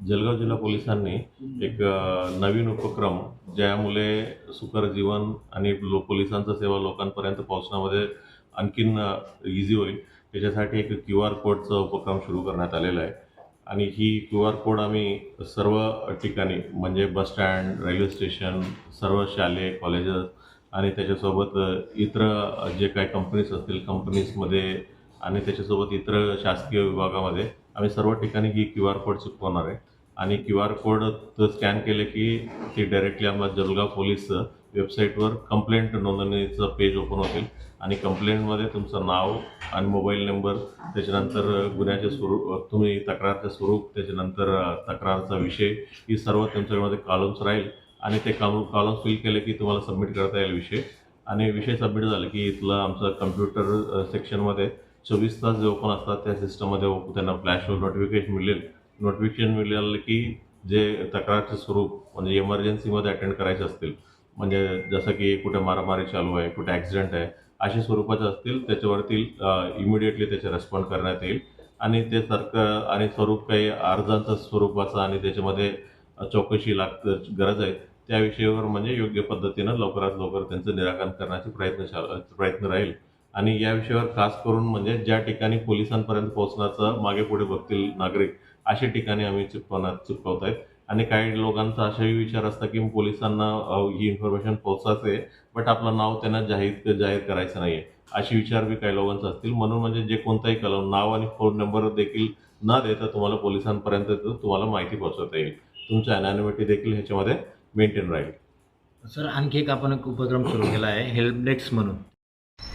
जळगाव जिल्हा पोलिसांनी एक नवीन उपक्रम ज्यामुळे सुकर जीवन आणि लो पोलिसांचा सेवा लोकांपर्यंत पोहोचण्यामध्ये आणखीन इझी होईल. त्याच्यासाठी एक क्यू आर कोडचा उपक्रम सुरू करण्यात आलेला आहे. आणि ही क्यू आर कोड आम्ही सर्व ठिकाणी म्हणजे बस स्टँड रेल्वे स्टेशन सर्व शालेय कॉलेजेस आणि त्याच्यासोबत इतर जे काही कंपनीज असतील कंपनीजमध्ये आणि त्याच्यासोबत इतर शासकीय विभागामध्ये आम्ही सर्व ठिकाणी ही क्यू आर कोड चिपकवणार आहे. आणि क्यू आर कोड स्कॅन केले की ती डायरेक्टली आम्हाला जलगाव पोलीस वेबसाईटवर कंप्लेंट नोंदणीचं पेज ओपन होतील. आणि कंप्लेंटमध्ये तुमचं नाव आणि मोबाईल नंबर त्याच्यानंतर गुन्ह्याचे स्वरूप तुम्ही तक्रारचं स्वरूप त्याच्यानंतर तक्रारचा विषय ही सर्व तुमच्यामध्ये कॉलम्स राहील. आणि ते कॉलम कॉलम्स फिल केले की तुम्हाला सबमिट करता येईल विषय. आणि विषय सबमिट झाले की इथलं आमचं कम्प्युटर सेक्शनमध्ये चोवीस तास जे ओपन असतात त्या सिस्टममध्ये हो, त्यांना फ्लॅश नोटिफिकेशन मिळेल. नोटिफिकेशन मिळालं की जे तक्रारचे स्वरूप म्हणजे इमर्जन्सीमध्ये अटेंड करायचे असतील म्हणजे जसं की कुठे मारामारी चालू आहे कुठे ॲक्सिडेंट आहे अशा स्वरूपाचे असतील त्याच्यावरती इमिडिएटली त्याचे रेस्पॉन्ड करण्यात येईल. आणि ते सारखं आणि स्वरूप काही अर्जांचं स्वरूपाचं आणि त्याच्यामध्ये चौकशी लाग गरज आहे त्या विषयावर म्हणजे योग्य पद्धतीनं लवकरात लवकर त्यांचं निराकरण करण्याचे प्रयत्न प्रयत्न राहील. आणि या विषयावर खास करून म्हणजे ज्या ठिकाणी पोलिसांपर्यंत पोहोचण्याचं मागे पुढे बघतील नागरिक अशा ठिकाणी आम्ही चुकवणार चिपकवत आहेत आणि काही लोकांचा असाही विचार असता की पोलिसांना ही इन्फॉर्मेशन पोहोचायचं आहे बट आपलं नाव त्यांना जाहीर जाहीर करायचं नाही आहे असे विचार बी काही लोकांचा असतील. म्हणून म्हणजे जे कोणताही कलम नाव आणि फोन नंबर देखील न देता तुम्हाला पोलिसांपर्यंत तुम्हाला माहिती पोहोचवता येईल. तुमचं अनॅनिमिटी देखील ह्याच्यामध्ये मेंटेन राहील. सर आणखी एक आपण एक उपक्रम सुरू केला आहे हेल्प डेस्क म्हणून.